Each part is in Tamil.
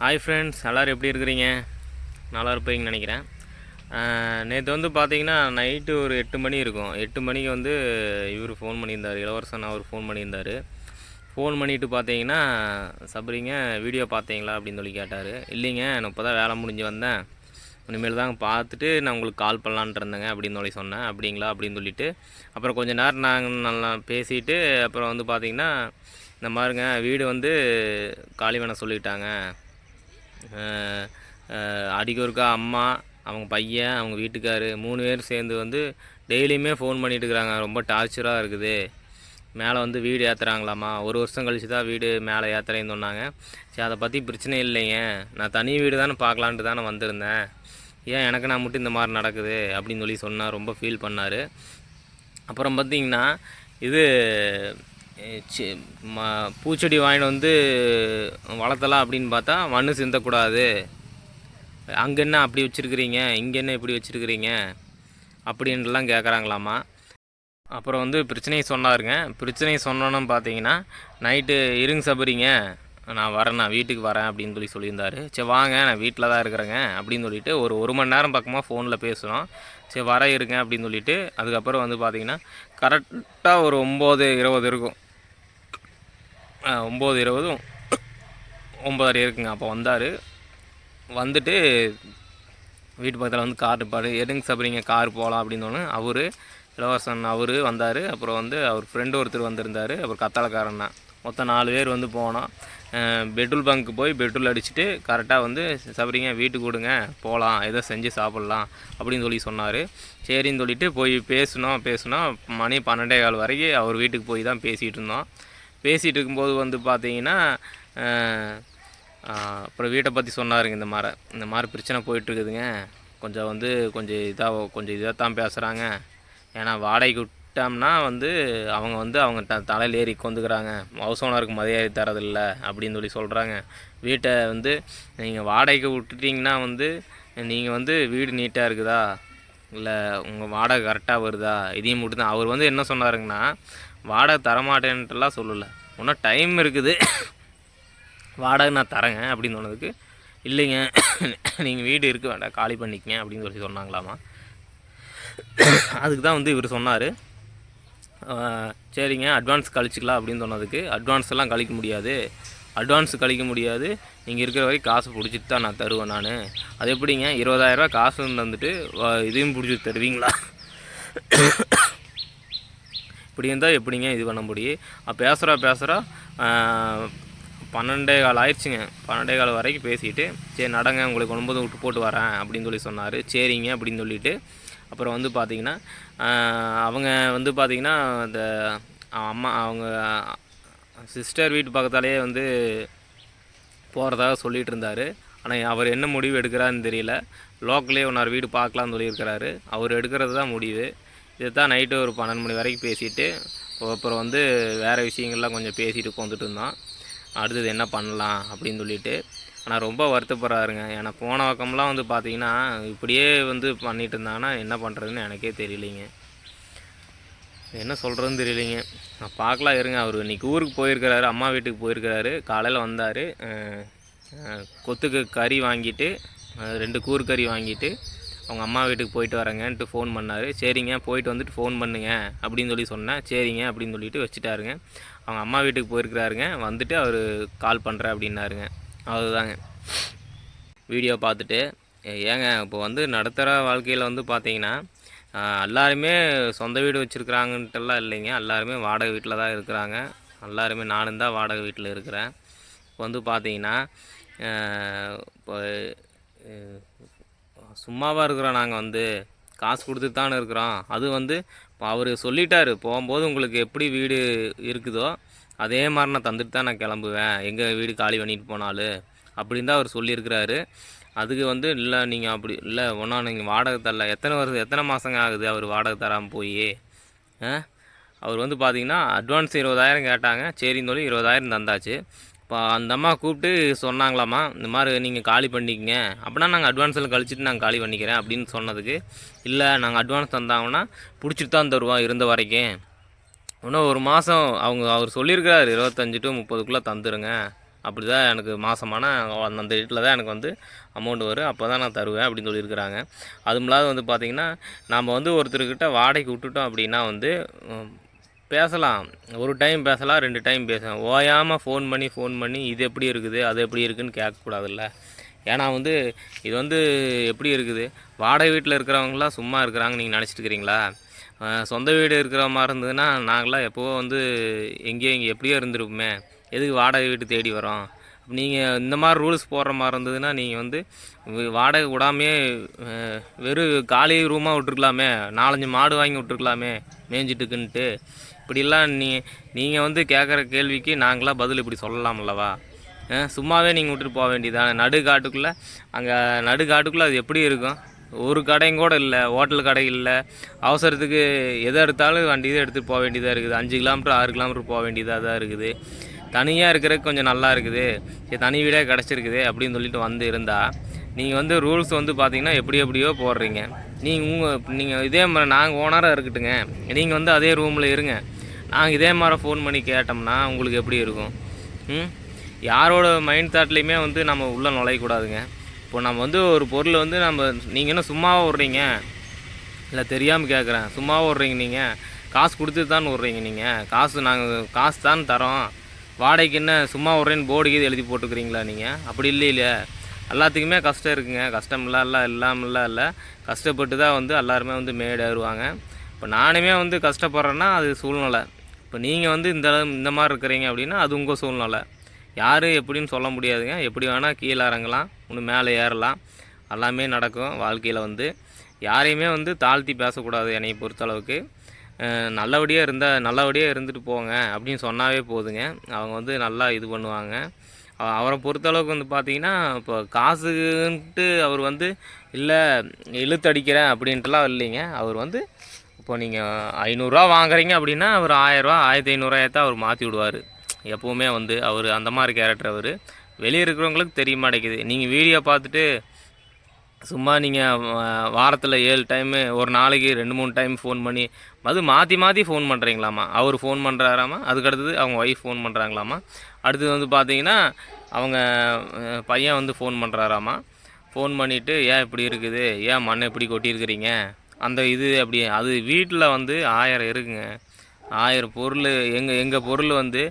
ஹாய் ஃப்ரெண்ட்ஸ் எல்லோரும் எப்படி இருக்கிறீங்க? நல்லா இருப்பீங்கன்னு நினைக்கிறேன். நேற்று வந்து பார்த்தீங்கன்னா நைட்டு ஒரு எட்டு மணி இருக்கும். எட்டு மணிக்கு வந்து இவர் ஃபோன் பண்ணியிருந்தார். இளவரசன் அவர் ஃபோன் பண்ணியிருந்தார். ஃபோன் பண்ணிவிட்டு பார்த்தீங்கன்னா சபரிங்க வீடியோ பார்த்தீங்களா அப்படின்னு சொல்லி கேட்டார். இல்லைங்க நான் இப்போ தான் வேலை முடிஞ்சு வந்தேன். இனிமேல் தாங்க பார்த்துட்டு நான் உங்களுக்கு கால் பண்ணலான்ட்டு இருந்தேங்க அப்படின்னு சொல்லி சொன்னேன். அப்படிங்களா? அப்படின்னு சொல்லிவிட்டு அப்புறம் கொஞ்சம் நேரம் நாங்கள் நல்லா பேசிட்டு அப்புறம் வந்து பார்த்திங்கன்னா இந்த மாதிரிங்க வீடு வந்து காலி வேணாம் சொல்லிட்டாங்க. அடிக்க ஒருக்கா அம்மா அவங்க பையன் அவங்க வீட்டுக்காரு மூணு பேர் சேர்ந்து வந்து டெய்லியுமே ஃபோன் பண்ணிட்டு இருக்கிறாங்க. ரொம்ப டார்ச்சராக இருக்குது. மேலே வந்து வீடு ஏற்றுறாங்களாம்மா ஒரு வருஷம் கழிச்சு தான் வீடு மேலே ஏற்றுறேன்னு சொன்னாங்க. சரி அதை பற்றி பிரச்சனை இல்லைங்க. நான் தனி வீடு தானே பார்க்கலான்ட்டு தானே வந்திருந்தேன். ஏன் எனக்கு நான் மட்டும் இந்த மாதிரி நடக்குது? அப்படின்னு சொல்லி சொன்னார் ரொம்ப ஃபீல் பண்ணார். அப்புறம் பார்த்தீங்கன்னா இது ம- பூச்செடி வாங்கிட்டு வந்து வளர்த்தலாம் அப்படின்னு பார்த்தா மண் சிந்தக்கூடாது. அங்கே என்ன அப்படி வச்சுருக்கிறீங்க? இங்கே என்ன இப்படி வச்சுருக்கிறீங்க? அப்படின்ட்டுலாம் கேட்குறாங்களாமா அப்புறம் வந்து பிரச்சனையை சொன்னாருங்க. பிரச்சனையை சொன்னோன்னு பார்த்தீங்கன்னா நைட்டு இருங்க சபரிங்க நான் வரேன் நான் வீட்டுக்கு வரேன் அப்படின்னு சொல்லி சொல்லியிருந்தாரு. சரி வாங்க நான் வீட்டில் தான் இருக்கிறேங்க அப்படின்னு சொல்லிட்டு ஒரு ஒரு மணி நேரம் பக்கமாக ஃபோனில் பேசுகிறோம் சரி வர இருங்க அப்படின்னு சொல்லிட்டு அதுக்கப்புறம் வந்து பார்த்திங்கன்னா கரெக்டாக ஒரு ஒம்பது இருபது இருக்கும். ஒம்பது இருபதும் ஒம்பதரை இருக்குங்க. அப்போ வந்தார். வந்துட்டு வீட்டு பக்கத்தில் வந்து கார் இருப்பார் எதுங்க சபரிங்க கார் போகலாம் அப்படின்னு அவர் இளவரசன் அவர் வந்தார். அப்புறம் வந்து அவர் ஃப்ரெண்டு ஒருத்தர் வந்திருந்தார். அப்புறம் கத்தாழக்காரன் தான். மொத்தம் நாலு பேர் வந்து போனோம். பெட்ரோல் பங்க்கு போய் பெட்ரோல் அடிச்சுட்டு கரெக்டாக வந்து சாப்பிட்றீங்க? வீட்டுக்கு விடுங்க. போகலாம் ஏதோ செஞ்சு சாப்பிட்லாம். அப்படின்னு சொல்லி சொன்னார். சரின்னு சொல்லிவிட்டு போய் பேசினோம் பேசினோம். மணி பன்னெண்டே கால் வரைக்கும் அவர் வீட்டுக்கு போய் தான் பேசிகிட்டு இருந்தோம். பேசிகிட்டு இருக்கும்போது வந்து பார்த்தீங்கன்னா அப்புறம் வீட்டை பற்றி சொன்னாருங்க இந்த மாதிரி இந்த மாதிரி பிரச்சனை போயிட்டுருக்குதுங்க. கொஞ்சம் வந்து கொஞ்சம் இதாக கொஞ்சம் இதாக தான் பேசுகிறாங்க ஏன்னா வாடகைக்கு விட்டோம்னா வந்து அவங்க வந்து அவங்க த தலையில் ஏறி கொந்துக்கிறாங்க ஹவுஸ் ஓனருக்கு மரியாதை தரதில்லை அப்படின்னு சொல்லி சொல்கிறாங்க வீட்டை வந்து நீங்கள் வாடகைக்கு விட்டுட்டிங்கன்னா வந்து நீங்கள் வந்து வீடு நீட்டாக இருக்குதா? இல்லை உங்கள் வாடகை கரெக்டாக வருதா? இதையும் மட்டும் தான் அவர் வந்து என்ன சொன்னாருங்கன்னா வாடகை தரமாட்டேன்ட்டுலாம் சொல்லலை. இன்னும் டைம் இருக்குது. வாடகை நான் தரேங்க அப்படின்னு சொன்னதுக்கு இல்லைங்க நீங்கள் வீடு இருக்க வேண்டாம் காலி பண்ணிக்கங்க அப்படின்னு சொல்லி சொன்னாங்களாமா. அதுக்கு தான் வந்து இவர் சொன்னார். சரிங்க அட்வான்ஸ் கழிச்சிக்கலாம் அப்படின்னு சொன்னதுக்கு அட்வான்ஸ் எல்லாம் கழிக்க முடியாது. அட்வான்ஸ் கழிக்க முடியாது. நீங்கள் இருக்கிற வரைக்கும் காசு பிடிச்சிட்டு தான் நான் தருவேன் நான். அது எப்படிங்க இருபதாயிரரூவா காசு வந்துட்டு இதையும் பிடிச்சி தருவீங்களா? இப்படி இருந்தால் எப்படிங்க இது பண்ண முடியும்? பேசுகிறா பேசுகிறா பன்னெண்டே கால் ஆயிடுச்சுங்க. பன்னெண்டே கால் வரைக்கும் பேசிட்டு சரி நடங்க உங்களுக்கு ஒன்பது விட்டு போட்டு வரேன் அப்படின்னு சொல்லி சொன்னார். சரிங்க அப்படின்னு சொல்லிட்டு அப்புறம் வந்து பார்த்தீங்கன்னா அவங்க வந்து பார்த்தீங்கன்னா இந்த அம்மா அவங்க சிஸ்டர் வீட்டு பக்கத்தாலேயே வந்து போகிறதாக சொல்லிட்டு இருந்தார். ஆனால் அவர் என்ன முடிவு எடுக்கிறாருன்னு தெரியல. லோக்கலே ஒன்றார் வீடு பார்க்கலான்னு சொல்லியிருக்கிறாரு. அவர் எடுக்கிறது தான் முடிவு. இதை தான் நைட்டு ஒரு பன்னெண்டு மணி வரைக்கும் பேசிவிட்டு அப்புறம் வந்து வேறு விஷயங்கள்லாம் கொஞ்சம் பேசிட்டு உட்காந்துட்டு இருந்தோம். அடுத்தது என்ன பண்ணலாம் அப்படின்னு சொல்லிட்டு. ஆனால் ரொம்ப வருத்தப்படுறாருங்க. ஏன்னா போன பக்கம்லாம் வந்து பார்த்தீங்கன்னா இப்படியே வந்து பண்ணிட்டு இருந்தாங்கன்னா என்ன பண்ணுறதுன்னு எனக்கே தெரியலைங்க. என்ன சொல்கிறதுன்னு தெரியலைங்க. நான் பார்க்கலாம் இருங்க. அவர் இன்னைக்கு ஊருக்கு போயிருக்கிறாரு அம்மா வீட்டுக்கு போயிருக்கிறாரு. காலையில் வந்தார். கொத்துக்கு கறி வாங்கிட்டு ரெண்டு கூறு கறி வாங்கிட்டு அவங்க அம்மா வீட்டுக்கு போயிட்டு வரேங்கன்ட்டு ஃபோன் பண்ணார். சரிங்க போயிட்டு வந்துட்டு ஃபோன் பண்ணுங்க அப்படின்னு சொல்லி சொன்னேன் சரிங்க அப்படின்னு சொல்லிட்டு வச்சுட்டாருங்க. அவங்க அம்மா வீட்டுக்கு போயிருக்கிறாருங்க. வந்துட்டு அவர் கால் பண்ணுறேன் அப்படின்னாருங்க. அதுதாங்க வீடியோ பார்த்துட்டு ஏங்க இப்போ வந்து நடுத்தர வாழ்க்கையில் வந்து பார்த்தீங்கன்னா எல்லாருமே சொந்த வீடு வச்சுருக்குறாங்கன்ட்டுலாம் இல்லைங்க. எல்லாருமே வாடகை வீட்டில் தான் இருக்கிறாங்க. எல்லாருமே நானும் தான் வாடகை வீட்டில் இருக்கிறேன். இப்போ வந்து பார்த்தீங்கன்னா இப்போ சும்மாவாக இருக்கிறோம் நாங்கள் வந்து. காசு கொடுத்து தானே இருக்கிறோம். அது வந்து இப்போ அவர் சொல்லிட்டாரு. போகும்போது உங்களுக்கு எப்படி வீடு இருக்குதோ அதே மாதிரி நான் தந்துட்டு தான் நான் கிளம்புவேன். எங்கள் வீடு காலி பண்ணிட்டு போனாலும் அப்படின்னு தான் அவர் சொல்லியிருக்கிறாரு. அதுக்கு வந்து இல்லை நீங்கள் அப்படி இல்லை ஒன்றா நீங்கள் வாடகை தரல. எத்தனை வருஷம் எத்தனை மாதங்க ஆகுது அவர் வாடகை தராமல் போய்? அவர் வந்து பார்த்திங்கன்னா அட்வான்ஸ் இருபதாயிரம் கேட்டாங்க. சரின்னு சொல்லி இருபதாயிரம் தந்தாச்சு. இப்போ அந்த அம்மா கூப்பிட்டு சொன்னாங்களாம்மா இந்த மாதிரி நீங்கள் காலி பண்ணிக்கங்க. அப்படின்னா நாங்கள் அட்வான்ஸில் கழிச்சிட்டு நாங்கள் காலி பண்ணிக்கிறேன் அப்படின்னு சொன்னதுக்கு இல்லை நாங்கள் அட்வான்ஸ் தந்தாங்கன்னா பிடிச்சிட்டு தான் தருவோம் இருந்த வரைக்கும். இன்னும் ஒரு மாதம் அவங்க அவர் சொல்லியிருக்கிறாரு இருபத்தஞ்சி டு முப்பதுக்குள்ளே தந்துருங்க. அப்படி தான் எனக்கு மாதமான அந்த டேட்டில் தான் எனக்கு வந்து அமௌண்ட் வரும். அப்போ தான் நான் தருவேன் அப்படின்னு சொல்லியிருக்கிறாங்க. அதுவும் இல்லாத வந்து பார்த்திங்கன்னா நாம் வந்து ஒருத்தர்கிட்ட வாடகைக்கு விட்டுட்டோம் அப்படின்னா வந்து பேசலாம். ஒரு டைம் பேசலாம் ரெண்டு டைம் பேசலாம். ஓயாமல் ஃபோன் பண்ணி ஃபோன் பண்ணி இது எப்படி இருக்குது அது எப்படி இருக்குன்னு கேட்கக்கூடாதுல்ல. ஏன்னா வந்து இது வந்து எப்படி இருக்குது? வாடகை வீட்டில் இருக்கிறவங்களாம் சும்மா இருக்கிறாங்க நீங்கள் நினச்சிட்டு இருக்கிறீங்களா? சொந்த வீடு இருக்கிற மாதிரி இருந்ததுன்னா நாங்களாம் எப்போவோ வந்து எங்கேயோ இங்கே எப்படியோ இருந்திருப்போமே. எதுக்கு வாடகை வீட்டு தேடி வரோம்? நீங்கள் இந்த மாதிரி ரூல்ஸ் போடுற மாதிரி இருந்ததுன்னா நீங்கள் வந்து வாடகை விடாமையே வெறும் காலி ரூமாக விட்டுருக்கலாமே நாலஞ்சு மாடு வாங்கி விட்டுருக்கலாமே மேய்ஞ்சிட்டுக்குன்ட்டு இப்படிலாம் நீ நீங்கள் வந்து கேட்குற கேள்விக்கு நாங்களாம் பதில் இப்படி சொல்லலாம்லவா சும்மாவே நீங்கள் விட்டுட்டு போக வேண்டியதானே நடு காட்டுக்குள்ளே அங்கே நடு காட்டுக்குள்ளே அது எப்படி இருக்கும்? ஒரு கடையும் கூட இல்லை ஹோட்டல் கடை இல்லை. அவசரத்துக்கு எதை எடுத்தாலும் வண்டி தான் எடுத்துகிட்டு போக வேண்டியதாக இருக்குது. அஞ்சு கிலோமீட்டர் ஆறு கிலோமீட்டர் போக வேண்டியதாக தான் இருக்குது. தனியாக இருக்கிறதுக்கு கொஞ்சம் நல்லா இருக்குது. சரி தனி வீடே கிடச்சிருக்குது அப்படின்னு சொல்லிட்டு வந்து இருந்தால் நீங்கள் வந்து ரூல்ஸ் வந்து பார்த்தீங்கன்னா எப்படி எப்படியோ போடுறீங்க. நீங்கள் உங்கள் நீங்கள் இதே மாதிரி நாங்கள் ஓனராக இருக்கட்டுங்க. நீங்கள் வந்து அதே ரூமில் இருங்க. நாங்கள் இதே மாதிரி ஃபோன் பண்ணி கேட்டோம்னா உங்களுக்கு எப்படி இருக்கும்? ம்? யாரோட மைண்ட் தாட்லேயுமே வந்து நம்ம உள்ளே நுழையக்கூடாதுங்க. இப்போ நம்ம வந்து ஒரு பொருள் வந்து நம்ம நீங்கள் என்ன சும்மாவாக விட்றீங்க இல்லை தெரியாமல் கேட்குறேன் சும்மாவாக விட்றீங்க நீங்கள் காசு கொடுத்து தான் விட்றீங்க நீங்கள் காசு நாங்கள் காசு தான் தரோம். வாடகைக்கு என்ன சும்மா விட்றேன்னு போர்டு கீது எழுதி போட்டுக்கிறீங்களா நீங்கள் அப்படி இல்லை இல்லையா? எல்லாத்துக்குமே கஷ்டம் இருக்குங்க. கஷ்டம் இல்லை இல்லை இல்லை கஷ்டப்பட்டு தான் வந்து எல்லாருமே வந்து மேடேறுவாங்க. இப்போ நானுமே வந்து கஷ்டப்படுறேன்னா அது சூழ்நிலை. இப்போ நீங்கள் வந்து இந்த அளவு- இந்த மாதிரி இருக்கிறீங்க அப்படின்னா அது உங்கள் சூழ்நிலை. யார் எப்படின்னு சொல்ல முடியாதுங்க. எப்படி வேணால் கீழே இறங்கலாம். இன்னும் மேலே ஏறலாம். எல்லாமே நடக்கும் வாழ்க்கையில் வந்து. யாரையுமே வந்து தாழ்த்தி பேசக்கூடாது என்னை பொறுத்தளவுக்கு. நல்லபடியாக இருந்தால் நல்லபடியாக இருந்துட்டு போங்க அப்படின்னு சொன்னாவே போதுங்க. அவங்க வந்து நல்லா இது பண்ணுவாங்க. அவரை பொறுத்தளவுக்கு வந்து பார்த்தீங்கன்னா இப்போ காசுன்ட்டு அவர் வந்து இல்லை இழுத்தடிக்கிறேன் அப்படின்ட்டுலாம் இல்லைங்க. அவர் வந்து இப்போ நீங்கள் ஐநூறுரூவா வாங்குறீங்க அப்படின்னா அவர் ஆயிரரூவா ஆயிரத்தி ஐநூறுரூவாயத்தான் அவர் மாற்றி விடுவார். எப்போவுமே வந்து அவர் அந்த மாதிரி கேரக்டர் அவர். வெளியே இருக்கிறவங்களுக்கு தெரிய மாட்டேங்குது. நீங்கள் வீடியோ பார்த்துட்டு சும்மா நீங்கள் வாரத்தில் ஏழு டைமு ஒரு நாளைக்கு ரெண்டு மூணு டைம் ஃபோன் பண்ணி அது மாற்றி மாற்றி ஃபோன் பண்ணுறீங்களாமா அவர் ஃபோன் பண்ணுறாராமா அதுக்கடுத்தது அவங்க ஒய்ஃப் ஃபோன் பண்ணுறாங்களாமா அடுத்தது வந்து பார்த்தீங்கன்னா அவங்க பையன் வந்து ஃபோன் பண்ணுறாராமா ஃபோன் பண்ணிவிட்டு ஏன் இப்படி இருக்குது? ஏன் மண்ணை இப்படி கொட்டியிருக்கிறீங்க? அந்த இது அப்படி அது வீட்டில் வந்து ஆயிரம் இருக்குங்க. ஆயிரம் பொருள் எங்கள் எங்கள் பொருள் வந்து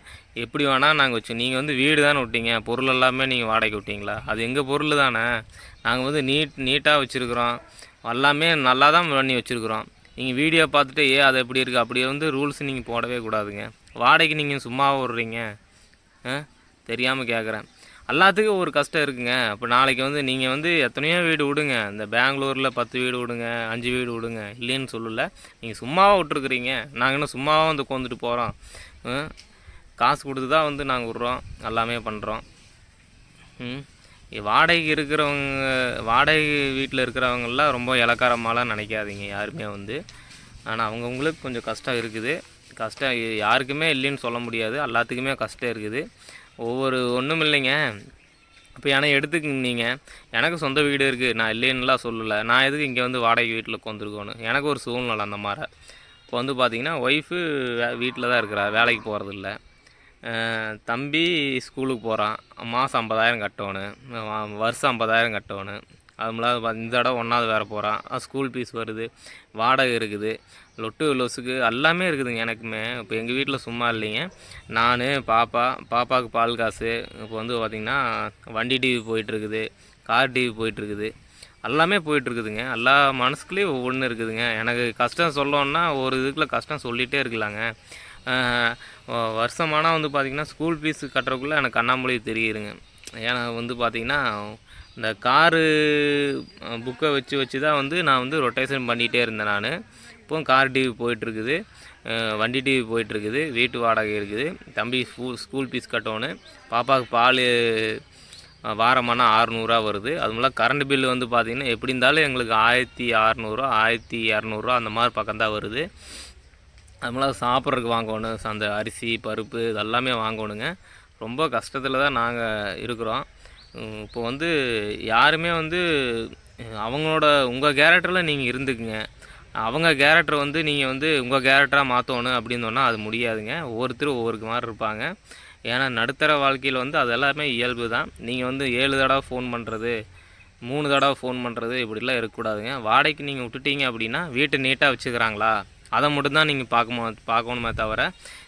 எப்படி வேணால் நாங்கள் வச்சு நீங்கள் வந்து வீடு தானே விட்டீங்க பொருள் எல்லாமே நீங்கள் வாடகைக்கு விட்டீங்களா? அது எங்கள் பொருள் தானே? நாங்கள் வந்து நீட் நீட்டாக வச்சுருக்குறோம். எல்லாமே நல்லா தான் பண்ணி வச்சுருக்குறோம். நீங்கள் வீடியோ பார்த்துட்டு ஏ அது எப்படி இருக்குது அப்படி வந்து ரூல்ஸ் நீங்கள் போடவே கூடாதுங்க. வாடகைக்கு நீங்கள் சும்மா விட்றீங்க. ஆ? தெரியாமல் கேட்குறேன் எல்லாத்துக்கும் ஒரு கஷ்டம் இருக்குங்க. இப்போ நாளைக்கு வந்து நீங்கள் வந்து எத்தனையோ வீடு விடுங்க. இந்த பெங்களூரில் பத்து வீடு விடுங்க அஞ்சு வீடு விடுங்க. இல்லைன்னு சொல்லல. நீங்கள் சும்மாவாக விட்ருக்குறீங்க நாங்கள் இன்னும் சும்மாவாக வந்து உட்காந்துட்டு போகிறோம் காசு கொடுத்து தான் வந்து நாங்கள் விட்றோம். எல்லாமே பண்ணுறோம் ம். வாடகைக்கு இருக்கிறவங்க வாடகை வீட்டில் இருக்கிறவங்கெல்லாம் ரொம்ப இலக்காரமாலாம் நினைக்காதீங்க யாருமே வந்து. ஆனால் அவங்கவுங்களுக்கு கொஞ்சம் கஷ்டம் இருக்குது. கஷ்டம் யாருக்குமே இல்லைன்னு சொல்ல முடியாது. எல்லாத்துக்குமே கஷ்டம் இருக்குது. ஒவ்வொரு ஒன்றும் இல்லைங்க. இப்போ ஏன்னா எடுத்துக்கங்க நீங்கள் எனக்கு சொந்த வீடு இருக்குது நான் இல்லைன்னுலாம் சொல்லலை. நான் எதுக்கு இங்கே வந்து வாடகை வீட்டில் உட்காந்துருக்கணும் எனக்கு ஒரு சூழ்நிலை அந்த மாதிரி இப்போ வந்து பார்த்திங்கன்னா ஒய்ஃபு வீட்டில் தான் இருக்கிறா. வேலைக்கு போகிறதில்ல தம்பி ஸ்கூலுக்கு போகிறான் மாதம் ஐம்பதாயிரம் கட்டணும் வருஷம் ஐம்பதாயிரம் கட்டணும் அது இல்லாத இந்த தடவை ஒன்றாவது வேறு போகிறான் ஸ்கூல் ஃபீஸ் வருது. வாடகை இருக்குது. லொட்டு லொசுக்கு எல்லாமே இருக்குதுங்க எனக்குமே. இப்போ எங்கள் வீட்டில் சும்மா இல்லைங்க. நான் பாப்பா பாப்பாவுக்கு பால் காசு. இப்போ வந்து பார்த்திங்கன்னா வண்டி டிவி போயிட்டுருக்குது கார் டிவி போயிட்டுருக்குது எல்லாமே போயிட்டுருக்குதுங்க. எல்லா மனசுக்குள்ளேயும் ஒவ்வொன்று இருக்குதுங்க. எனக்கு கஷ்டம் சொல்லணுன்னா ஒரு இதுக்குள்ள கஷ்டம் சொல்லிகிட்டே இருக்கலாங்க. வருஷமானால் வந்து பார்த்திங்கன்னா ஸ்கூல் ஃபீஸ் கட்டுறதுக்குள்ளே எனக்கு அண்ணாமொழி தெரியுதுங்க. ஏன்னா வந்து பார்த்திங்கன்னா இந்த காரு புக்கை வச்சு வச்சு தான் வந்து நான் வந்து ரொட்டேஷன் பண்ணிகிட்டே இருந்தேன் நான். இப்போ கார் டிவி போயிட்டுருக்குது. வண்டி டிவி போயிட்டுருக்குது. வீட்டு வாடகை இருக்குது. தம்பி ஸ்கூல் ஸ்கூல் ஃபீஸ் கட்டணும் பாப்பாவுக்கு பால் வாரமானா ஆறுநூறுவா வருது. அது மூலம் கரண்ட் பில் வந்து பார்த்திங்கன்னா எப்படி இருந்தாலும் எங்களுக்கு ஆயிரத்தி அறநூறுவா ஆயிரத்தி இரநூறுவா அந்த மாதிரி பக்கம்தான் வருது. அது மூலம் சாப்பிட்றதுக்கு வாங்கணும். அந்த அரிசி பருப்பு இதெல்லாமே வாங்கணுங்க. ரொம்ப கஷ்டத்தில் தான் நாங்கள் இருக்கிறோம். இப்போ வந்து யாருமே வந்து அவங்களோட உங்கள் கேரக்டரில் நீங்கள் இருந்துக்குங்க. அவங்க கேரக்டர் வந்து நீங்கள் வந்து உங்கள் கேரக்டராக மாற்றணும் அப்படின்னு சொன்னால் அது முடியாதுங்க. ஒவ்வொருத்தரும் ஒவ்வொரு மாதிரி இருப்பாங்க. ஏன்னா நடுத்தர வாழ்க்கையில் வந்து அது எல்லாமே இயல்பு தான். நீங்கள் வந்து ஏழு தடவை ஃபோன் பண்ணுறது மூணு தடவை ஃபோன் பண்ணுறது இப்படிலாம் இருக்கக்கூடாதுங்க. வாடகைக்கு நீங்கள் விட்டுட்டீங்க அப்படின்னா வீட்டை நீட்டாக வச்சுக்கிறாங்களா? அதை மட்டும்தான் நீங்கள் பார்க்கணும் பார்க்கணுமே தவிர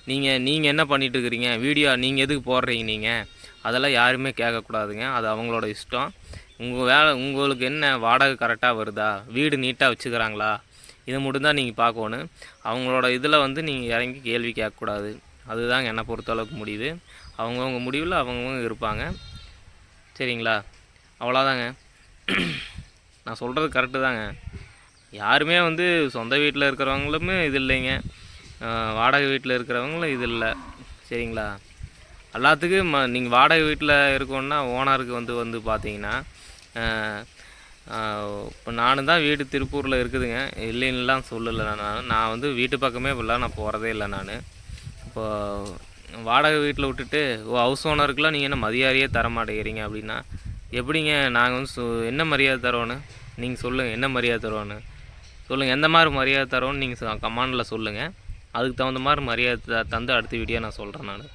நீங்கள் நீங்கள் என்ன பண்ணிட்டு இருக்கிறீங்க? வீடியோ நீங்கள் எதுக்கு போடுறீங்க நீங்கள் அதெல்லாம் யாருமே கேட்கக்கூடாதுங்க. அது அவங்களோட இஷ்டம். உங்கள் வேலை உங்களுக்கு என்ன வாடகை கரெக்டாக வருதா? வீடு நீட்டாக வச்சுக்கிறாங்களா? இதை மட்டும்தான் நீங்கள் பார்க்கணும். அவங்களோட இதில் வந்து நீங்கள் இறங்கி கேள்வி கேட்கக்கூடாது. அதுதாங்க என்னை பொறுத்தளவுக்கு முடியுது. அவங்கவுங்க முடிவில் அவங்கவுங்க இருப்பாங்க. சரிங்களா? அவ்வளோதாங்க நான் சொல்கிறது கரெக்டு தாங்க. யாருமே வந்து சொந்த வீட்டில் இருக்கிறவங்களுமே இது இல்லைங்க. வாடகை வீட்டில் இருக்கிறவங்களும் இது இல்லை. சரிங்களா? எல்லாத்துக்கும் ம நீங்கள் வாடகை வீட்டில் இருக்கோன்னா ஓனருக்கு வந்து வந்து பார்த்தீங்கன்னா இப்போ நானும் தான் வீடு திருப்பூரில் இருக்குதுங்க. இல்லைன்னுலாம் சொல்லலை. நான் நான் வந்து வீட்டு பக்கமே இப்படிலாம் நான் போகிறதே இல்லை நான். இப்போ வாடகை வீட்டில் விட்டுட்டு ஓ ஹவுஸ் ஓனருக்குலாம் நீங்கள் என்ன மரியாதையே தர மாட்டேங்கிறீங்க அப்படின்னா எப்படிங்க நாங்கள் வந்து சொ என்ன மரியாதை தரோன்னு நீங்கள் சொல்லுங்கள் என்ன மரியாதை தரோன்னு சொல்லுங்கள் எந்த மாதிரி மரியாதை தரோன்னு நீங்கள் கமாண்டில் சொல்லுங்கள் அதுக்கு தகுந்த மாதிரி மரியாதை த- தந்து அடுத்த வீடியோ நான் சொல்கிறேன் நான்.